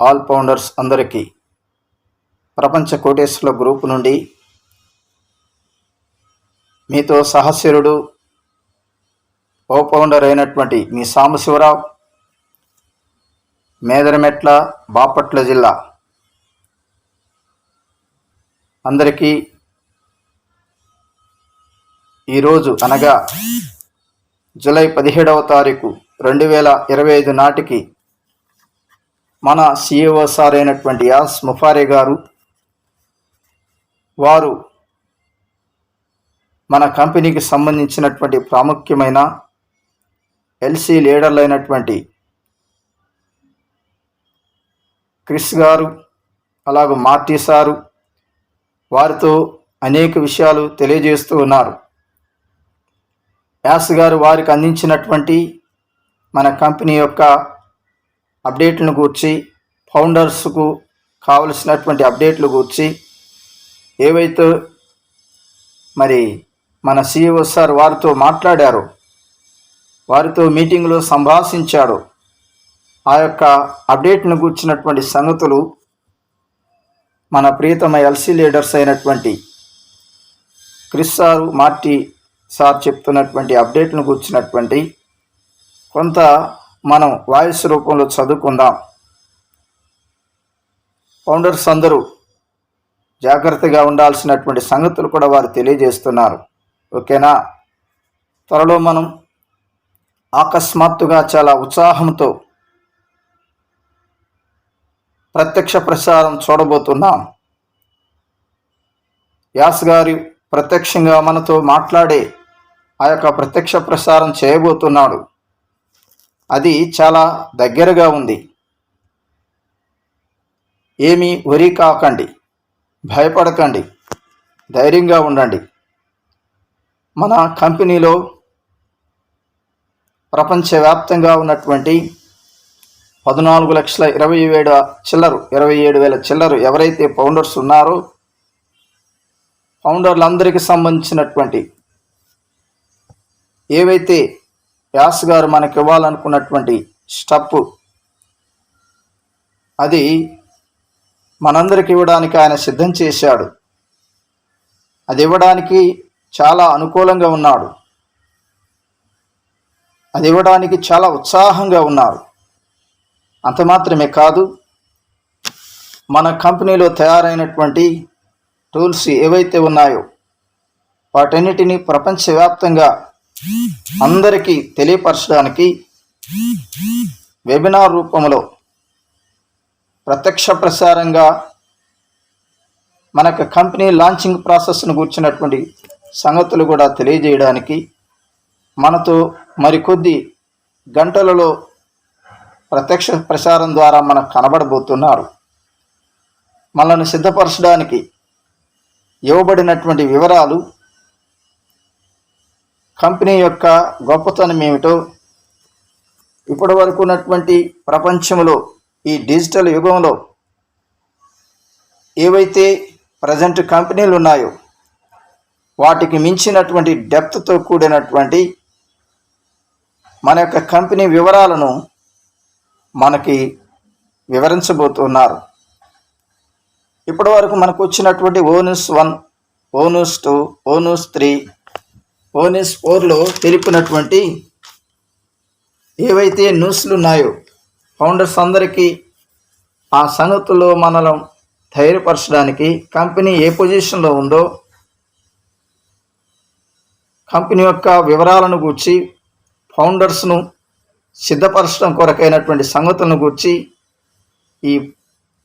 All founders అందరికీ ప్రపంచ కోటేశ్వరుల group నుండి మీతో సహస్యుడు ఓ పౌండర్ అయినటువంటి మీ సాంబశివరావు మేదరమెట్ల బాపట్ల జిల్లా అందరికీ ఈరోజు అనగా జూలై పదిహేడవ తారీఖు రెండు వేల ఇరవై ఐదు నాటికి మన సిఇఓ సార్ అయినటువంటి యాస్ ముఫారే గారు వారు మన కంపెనీకి సంబంధించినటువంటి ప్రాముఖ్యమైన ఎల్సీ లీడర్లు అయినటువంటి క్రిస్ గారు అలాగే మార్టీ సారు వారితో అనేక విషయాలు తెలియజేస్తూ ఉన్నారు. యాస్ గారు వారికి అందించినటువంటి మన కంపెనీ యొక్క అప్డేట్లను గూర్చి ఫౌండర్స్కు కావలసినటువంటి అప్డేట్లు గూర్చి ఏవైతే మరి మన సిఇఓ సార్ వారితో మాట్లాడారు వారితో మీటింగ్లో సంభాషించాడు ఆ యొక్క అప్డేట్ను కూర్చున్నటువంటి సంగతులు మన ప్రియతమ ఎల్సీ లీడర్స్ అయినటువంటి క్రిస్ సార్ మార్టీ సార్ చెప్తున్నటువంటి అప్డేట్ను కూర్చున్నటువంటి కొంత మనం వాయిస్ రూపంలో చదువుకుందాం. ఫౌండర్స్ అందరూ జాగ్రత్తగా ఉండాల్సినటువంటి సంగతులు కూడా వారు తెలియజేస్తున్నారు. ఓకేనా? త్వరలో మనం అకస్మాత్తుగా చాలా ఉత్సాహంతో ప్రత్యక్ష ప్రసారం చూడబోతున్నాం. యాస్ గారి ప్రత్యక్షంగా మనతో మాట్లాడే ఆ యొక్క ప్రత్యక్ష ప్రసారం చేయబోతున్నాడు. అది చాలా దగ్గరగా ఉంది. ఏమీ వరి కాకండి. భయపడకండి. ధైర్యంగా ఉండండి. మన కంపెనీలో ప్రపంచవ్యాప్తంగా ఉన్నటువంటి పద్నాలుగు లక్షల ఇరవై ఏడు చిల్లరు ఇరవై ఏడు వేల చిల్లరు ఎవరైతే ఫౌండర్స్ ఉన్నారో ఫౌండర్లందరికీ సంబంధించినటువంటి ఏవైతే వ్యాస్ గారు మనకి ఇవ్వాలనుకున్నటువంటి స్టప్పు అది మనందరికి ఇవ్వడానికి ఆయన సిద్ధం చేశాడు. అది ఇవ్వడానికి చాలా అనుకూలంగా ఉన్నాడు. అది ఇవ్వడానికి చాలా ఉత్సాహంగా ఉన్నారు అంత మాత్రమే కాదు మన కంపెనీలో తయారైనటువంటి టూల్స్ ఏవైతే ఉన్నాయో వాటన్నిటిని ప్రపంచవ్యాప్తంగా అందరికీ తెలియపరచడానికి వెబినార్ రూపంలో ప్రత్యక్ష ప్రసారంగా మనకు కంపెనీ లాంచింగ్ ప్రాసెస్ను కూర్చున్నటువంటి సంగతులు కూడా తెలియజేయడానికి మనతో మరికొద్ది గంటలలో ప్రత్యక్ష ప్రసారం ద్వారా మనకు కనబడబోతున్నారు. మనల్ని సిద్ధపరచడానికి ఇవ్వబడినటువంటి వివరాలు కంపెనీ యొక్క గొప్పతనం ఏమిటో ఇప్పటి వరకు ఉన్నటువంటి ప్రపంచంలో ఈ డిజిటల్ యుగంలో ఏవైతే ప్రజెంట్ కంపెనీలు ఉన్నాయో వాటికి మించినటువంటి డెప్త్తో కూడినటువంటి మన యొక్క కంపెనీ వివరాలను మనకి వివరించబోతున్నారు. ఇప్పటి వరకు మనకు వచ్చినటువంటి Onus one Onus two Onus three Onus ఫోర్లో తెలిపినటువంటి ఏవైతే న్యూస్లు ఉన్నాయో ఫౌండర్స్ అందరికీ ఆ సంగతుల్లో మనల్ని ధైర్యపరచడానికి కంపెనీ ఏ పొజిషన్లో ఉందో కంపెనీ యొక్క వివరాలను గూర్చి ఫౌండర్స్ను సిద్ధపరచడం కొరకైనటువంటి సంగతులను గూర్చి ఈ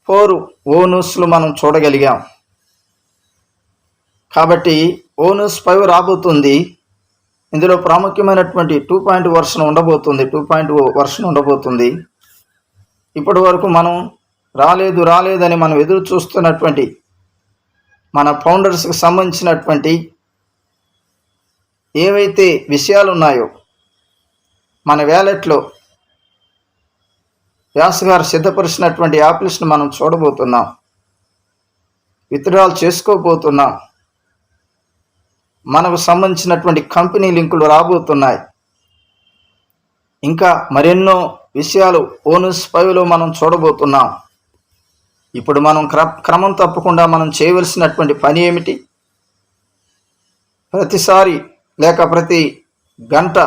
ఫోర్ ఓ న్యూస్లు మనం చూడగలిగాం. కాబట్టి ఓ న్యూస్ ఫైవ్ రాబోతుంది. ఇందులో ప్రాముఖ్యమైనటువంటి టూ పాయింట్ వర్షన్ ఉండబోతుంది టూ పాయింట్ వర్షన్ ఉండబోతుంది. ఇప్పటి వరకు మనం రాలేదు రాలేదని మనం ఎదురు చూస్తున్నటువంటి మన ఫౌండర్స్కి సంబంధించినటువంటి ఏవైతే విషయాలు ఉన్నాయో మన వ్యాలెట్లో వ్యాస్ గారు సిద్ధపరిచినటువంటి యాప్స్ని మనం చూడబోతున్నాం విత్డ్రాల్ చేసుకోబోతున్నాం. మనకు సంబంధించినటువంటి కంపెనీ లింకులు రాబోతున్నాయి. ఇంకా మరెన్నో విషయాలు ఓనస్ పైలో మనం చూడబోతున్నాం. ఇప్పుడు మనం క్ర క్రమం తప్పకుండా మనం చేయవలసినటువంటి పని ఏమిటి? ప్రతిసారి లేక ప్రతి గంట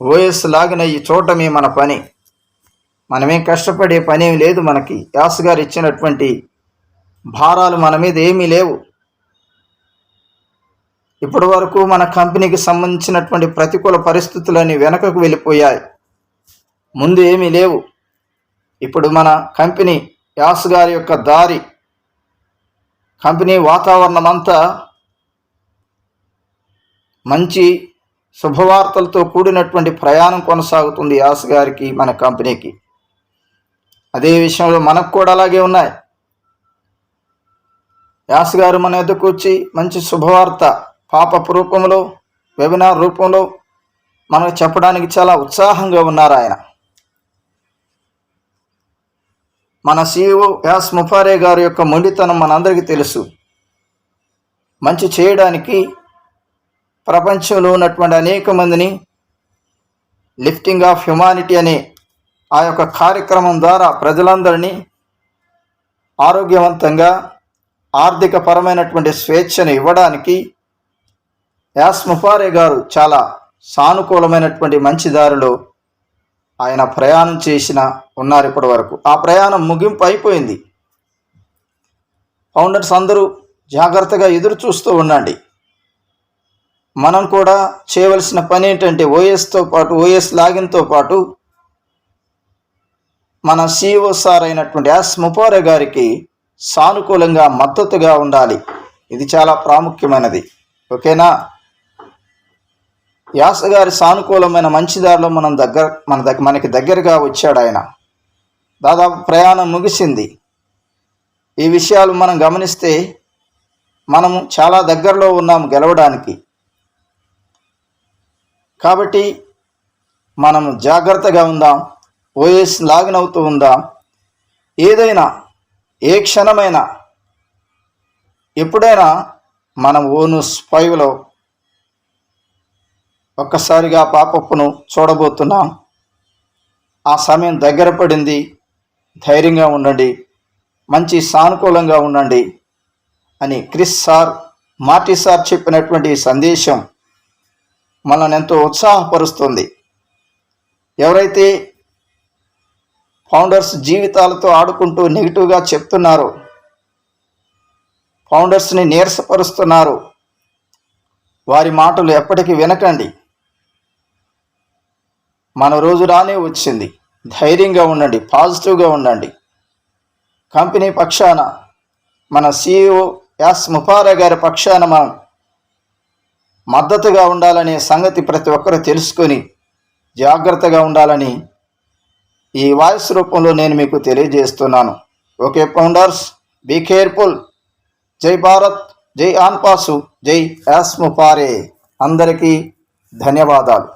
ఓఎస్ లాగిన ఈ చూడటమే మన పని. మనమేం కష్టపడే పని ఏమి లేదు మనకి. యాస్ గారు ఇచ్చినటువంటి భారాలు మన మీద ఏమీ లేవు. ఇప్పటి వరకు మన కంపెనీకి సంబంధించినటువంటి ప్రతికూల పరిస్థితులన్నీ వెనకకు వెళ్ళిపోయాయి. ముందు ఏమీ లేవు. ఇప్పుడు మన కంపెనీ యాస్ గారి యొక్క దారి కంపెనీ వాతావరణం అంతా మంచి శుభవార్తలతో కూడినటువంటి ప్రయాణం కొనసాగుతుంది యాస్ గారికి మన కంపెనీకి. అదే విషయంలో మనకు కూడా అలాగే ఉన్నాయి. యాస్ గారు మన ఎదుకు వచ్చి మంచి శుభవార్త పాపపు రూపంలో వెబినార్ రూపంలో మనకు చెప్పడానికి చాలా ఉత్సాహంగా ఉన్నారు ఆయన. మన సీఈఓ యాస్ ముఫారే గారి యొక్క మొండితనం మనందరికీ తెలుసు. మంచి చేయడానికి ప్రపంచంలో ఉన్నటువంటి అనేక మందిని లిఫ్టింగ్ ఆఫ్ హ్యుమానిటీ అనే ఆ యొక్క కార్యక్రమం ద్వారా ప్రజలందరినీ ఆరోగ్యవంతంగా ఆర్థిక పరమైనటువంటి స్వేచ్ఛను ఇవ్వడానికి యాస్ ముఫారే గారు చాలా సానుకూలమైనటువంటి మంచి దారిలో ఆయన ప్రయాణం చేసిన ఉన్నారు ఇప్పటి వరకు. ఆ ప్రయాణం ముగింపు అయిపోయింది. ఫౌండర్స్ అందరూ జాగ్రత్తగా ఎదురు చూస్తూ ఉండండి. మనం కూడా చేయవలసిన పని ఏంటంటే ఓఎస్తో పాటు ఓఎస్ లాగిన్తో పాటు మన సిఇఓ సార్ అయినటువంటి యాస్ ముపారే గారికి సానుకూలంగా మద్దతుగా ఉండాలి. ఇది చాలా ప్రాముఖ్యమైనది. ఓకేనా? యాస గారి సానుకూలమైన మంచి దారిలో మనం దగ్గర మన దగ్గర మనకి దగ్గరగా వచ్చాడు ఆయన. దాదాపు ప్రయాణం ముగిసింది. ఈ విషయాలు మనం గమనిస్తే మనము చాలా దగ్గరలో ఉన్నాము గెలవడానికి. కాబట్టి మనము జాగ్రత్తగా ఉందాం ఓఎస్ లాగిన్ అవుతూ ఉందాం. ఏదైనా ఏ క్షణమైనా ఎప్పుడైనా మనం ఓను ఫైవ్లో ఒక్కసారిగా పాపప్పును చూడబోతున్నాం. ఆ సమయం దగ్గర పడింది. ధైర్యంగా ఉండండి. మంచి సానుకూలంగా ఉండండి అని క్రిస్ సార్ మార్టీ సార్ చెప్పినటువంటి సందేశం మనల్ని ఎంతో ఉత్సాహపరుస్తుంది. ఎవరైతే ఫౌండర్స్ జీవితాలతో ఆడుకుంటూ నెగిటివ్గా చెప్తున్నారో ఫౌండర్స్ని నీరసపరుస్తున్నారు వారి మాటలు ఎప్పటికీ వినకండి. మన రోజు రానే వచ్చింది. ధైర్యంగా ఉండండి పాజిటివ్గా ఉండండి. కంపెనీ పక్షాన మన సిఇఓ యాస్ ముఫారా గారి పక్షాన మనం మద్దతుగా ఉండాలనే సంగతి ప్రతి ఒక్కరూ తెలుసుకొని జాగ్రత్తగా ఉండాలని ఈ వాయిస్ రూపంలో నేను మీకు తెలియజేస్తున్నాను. Okay founders be careful. జై భారత్ జై ఆన్పాసు జై యాస్ ముఫారే అందరికీ ధన్యవాదాలు.